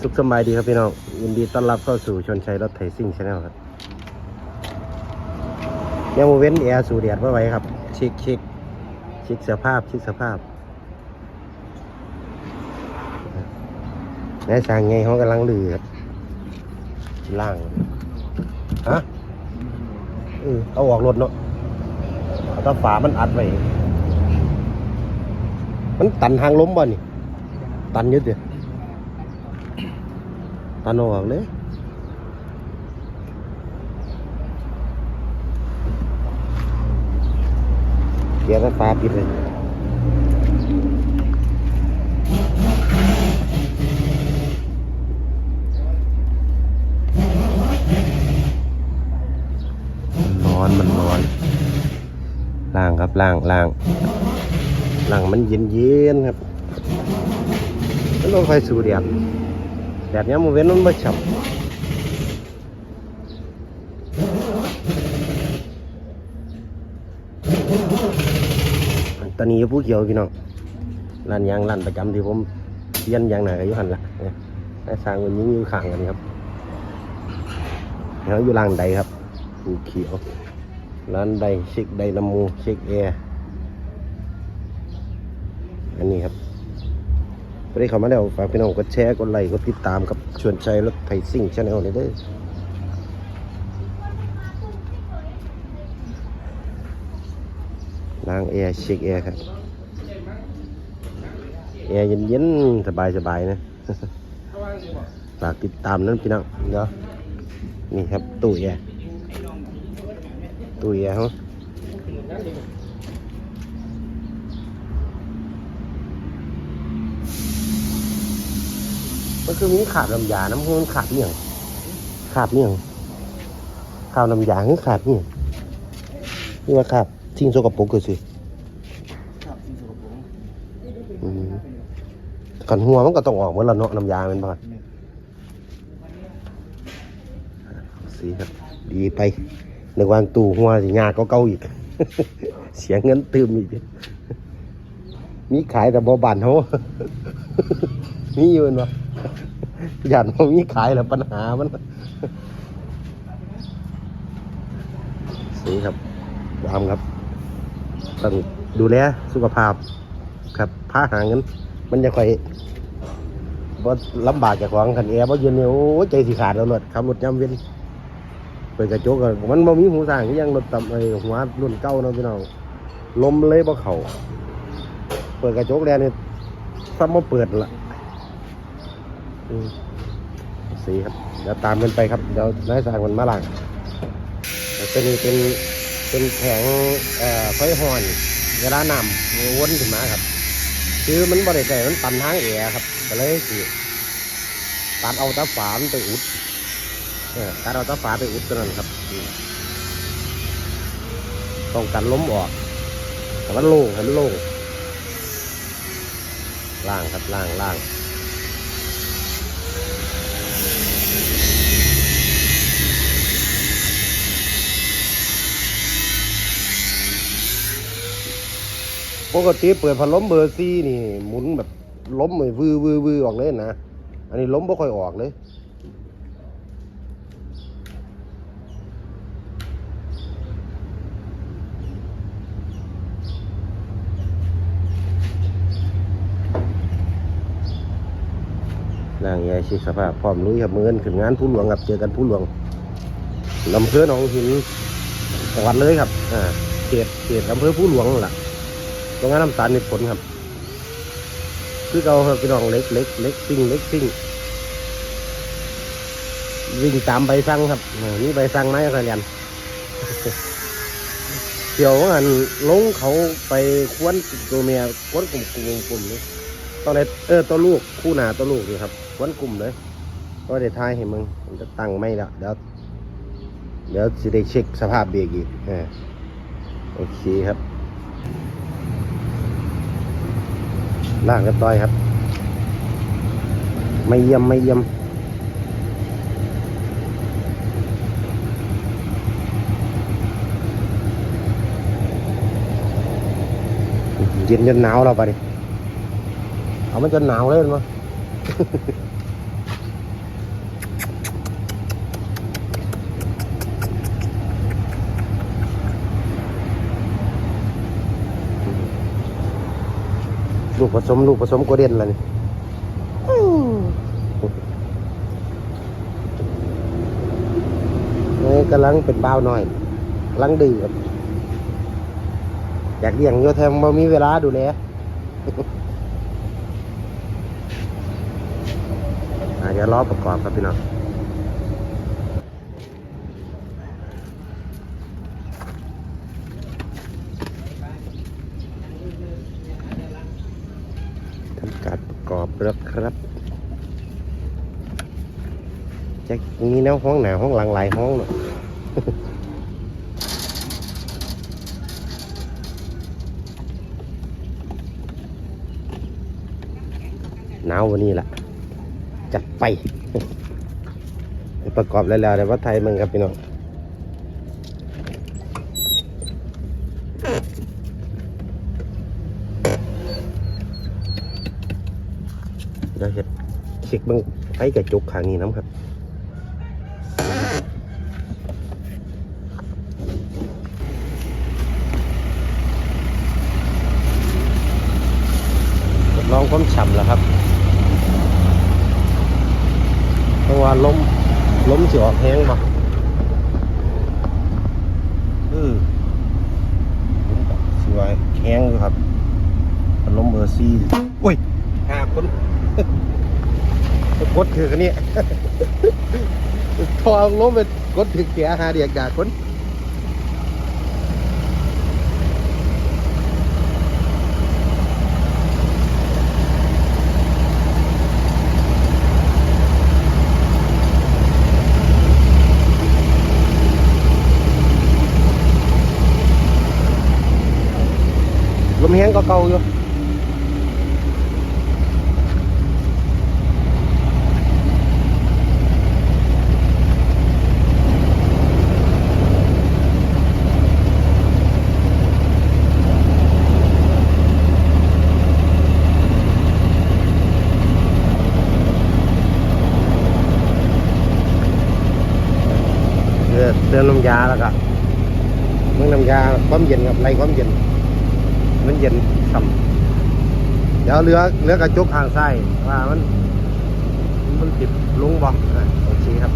สุขสบายดีครับพี่น้องยินดีต้อนรับเข้าสู่ชนชัยรถไถซิ่งชาแนลครับยังโมเว้นแอร์สูดแดดไว้ไว้ครับช็คช็คช็คสภาพเช็คสภาพนายสั่งไงเขากำลังลือครับล่างฮะเออเอาออกรถเนาะเอาแตาฝามันอัดไว้มันตันทางล้มบ่นี่ตันยึดเดีย ตันออกเลยเกียร์ก็ฟ้าปิดเลยร้อนมันร้อนล่างครับล่างล่างล่างมันเย็นเย็นครับมันต้องคอยสูดแดด แดดเนี้มันเว้นมันไม่ฉับตอนนี้ผู้เขียวพี่น้องร้านยางร้านประจำที่ผมเยียนยางหนากับยุหันละเนี่ยได้สร้างมันยิงอยู่ข้างกันครับเขาอยู่ร้านใดครับผู้เขียวร้านใดเช็คไดนามูเช็คแอร์อันนี้ครับ ไปได้เขามาแล้วฝากพี่น้องกดแชร์กดไลค์กดติดตามกับชวนใจรถไถซิ่งชาแนลนี่เด้อล้างแอร์เช็คแอร์ครับแอร์เย็นๆ สบายๆนะฝากติดตามนั้นพี่น้องเดี๋ยวนี่ครับตู้แอร์ตู้แอร์เข มันคือมีขาดน้ำยา น้ำมันขาดเนี่ยงขาดเนี่ยงข้าวน้ำยาคือขาดเนี่ยงนี่ว่าขาดทิ้งโซกับปรกเกิดสิอืมกันหัวมันก็ต้องออกเมื่อละเนาะน้ำยาเป็นบ้าสีครับ ดีไปในวางตู้หัวสิยากก็เก่าอีก เสียเงินตืมอีก มีขายแต่บ่บานเขามีอยู่เห็นปะ หยันมันมีขายแล้วปัญหามันสีครับวามครับต้องดูแลสุขภาพ ครับพาหาเงินมันจะค่อยบ่ลำบากจากของขันแอร์บ่เย็นเนี่ยโอ้ยใจสิขาดแล้วรถขับรถยามเว้นเปิดกระจกอะมันบ่มีหูสางยังรถต่ำไอหัวรุ่นเก่าเนาะพี่น้องลมเลยบ่เข้าเปิดกระจกแล้วเนี่ยซ้ำบ่เปิดละ สีครับ เดี๋ยวตามกันไปครับ เดี๋ยวนายสางมันมาล่างเป็นเป็นเป็นแผงเอ่อไฟหอนเวลานำวนขึ้นมาครับ คือมันบริใส่มันตันทางแอร์ครับก็เลยสิตัดเอาตาฝามไปอุดเออตัดเอาตาฝาไปอุดตัวนั้นครับต้องกันล้มออกแต่มันโล่งให้มันโล่งล่างครับล่างล่าง ปกติเปิดพัดลมเบอร์ซี่นี่ หมุนแบบล้มเลยวือวือวือออกเลยนะ อันนี้ล้มไม่ค่อยออกเลย นางแย่ชิสภาพพร้อมลุยครับมือนขึ้นงานผู้หลวงครับเจอกันผู้หลวงลำเภอหนองหินจังหวัดเลยครับอ่าเขตเขตอำเภอผู้หลวงนั่ะตรงนั้นน้ำตาลในผลครับ คือเราครับพี่น้องเล็กเล็กเล็กซิ่งเล็กซิ่งวิ่งตามใบสั่งครับนี่ใบสั่งไหมครับยันเที่ยวอันลงเขาไปควนตัวเมียควนกลุ่มกลุ่มกลุ่มนี้ตองได้เออตัวลูกคู่หนาตัวลูกนี่ครับ ควนกลุ่มเลยก็ได้ทายให้มึงมันจะตั้งไม่ละเดี๋ยวเดี๋ยวสิได้เช็คสภาพเบรกอีกโอเคครับล่างกันต่อยครับ ไม่เยี่ยมไม่เยี่ยมเย็นจนหนาวเราไปดิเอามันจนหนาวเลยมั้ ลูกผสม ลูกผสมกเด่นแล้นี่นี่กำลังเป็นเบาหน่อยกำลังดื้ออยากเลี้ยงโยแทมบ่มีเวลาดูแล ดี๋ยวรอประกอบครับพี่น้องทำการประกอบแล้วครับจะมีแนวห้องหนาห้องหลังหลายห้องเนาะหนาววันนี้แหละ จัดไปประกอบแล้วแล้วเดี๋ยวว่าไทยมึงครับพี่น้องเดี๋ยวเห็ดเช็คเบิ้งไฟกระจุกข้างนี้น้ำครับลองความฉ่ำแล้วครับ เพราะว่าลมลมสิออกแห้งบ่อือลมสิว่าแห้งอยู่ครับพัดลมเบอร์ซีโอ้ยหาคนกดถือกันนี่ทองล้มไปกดถือเสียหาเดียกดาคน ลมแห้งก็เก่าอยู่เดือเติมน้ำยาแล้วก็ มันเย็นสัมเย็นเย็นช่ำเดี๋ยวเรือเรือกระจกทางซ้ายว่ามัน มันติดลงบ่อะโอเคครับ